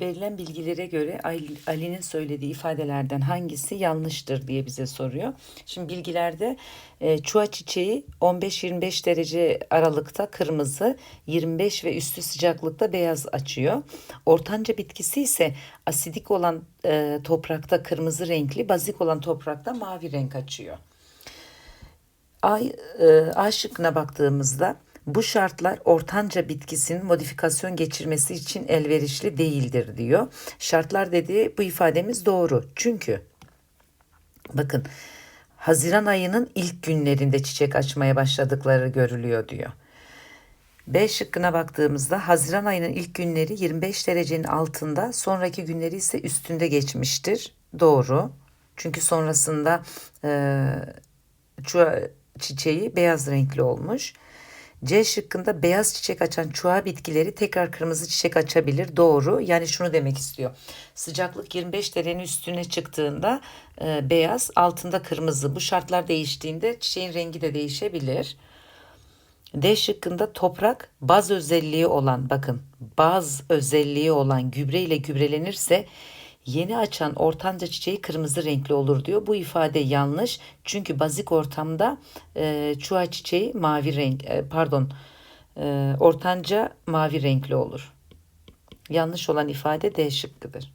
Verilen bilgilere göre Ali- Ali'nin söylediği ifadelerden hangisi yanlıştır diye bize soruyor. Şimdi bilgilerde e, çuha çiçeği 15-25 derece aralıkta kırmızı, 25 ve üstü sıcaklıkta beyaz açıyor. Ortanca bitkisi ise asidik olan e, toprakta kırmızı renkli, bazik olan toprakta mavi renk açıyor. A, e, A şıkkına baktığımızda bu şartlar ortanca bitkisinin modifikasyon geçirmesi için elverişli değildir diyor. Şartlar dediği bu ifademiz doğru. Çünkü bakın Haziran ayının ilk günlerinde çiçek açmaya başladıkları görülüyor diyor. B şıkkına baktığımızda Haziran ayının ilk günleri 25 derecenin altında, sonraki günleri ise üstünde geçmiştir. Doğru. Çünkü sonrasında e, çiçeği beyaz renkli olmuş. C şıkkında beyaz çiçek açan çuha bitkileri tekrar kırmızı çiçek açabilir. Doğru. Yani şunu demek istiyor. Sıcaklık 25 derecenin üstüne çıktığında e, beyaz, altında kırmızı. Bu şartlar değiştiğinde çiçeğin rengi de değişebilir. D şıkkında toprak baz özelliği olan bakın baz özelliği olan gübre ile gübrelenirse yeni açan ortanca çiçeği kırmızı renkli olur diyor. Bu ifade yanlış. Çünkü bazik ortamda e, çuha çiçeği mavi renk e, pardon e, ortanca mavi renkli olur. Yanlış olan ifade D şıkkıdır.